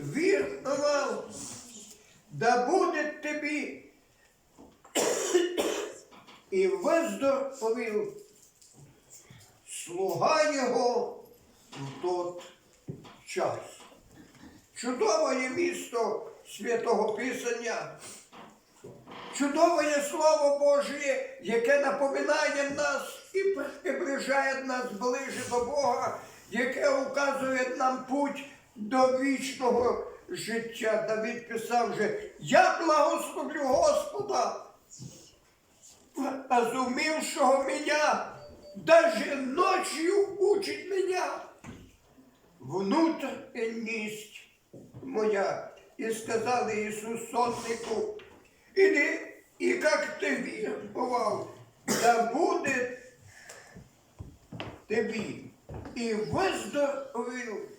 вірував, да буде тобі. І виздоровів слуга його в тот час. Чудове місто святого Писання, чудове Слово Боже, яке напоминає нас і приближає нас ближче до Бога, яке указує нам путь до вічного життя. Давид писав же, я благословлю Господа, зумівшого меня, даже ночью учить меня внутренність моя. І сказали Ісус сотнику, іди, і як ти вірував, да буде тобі. І виздоровив слуги.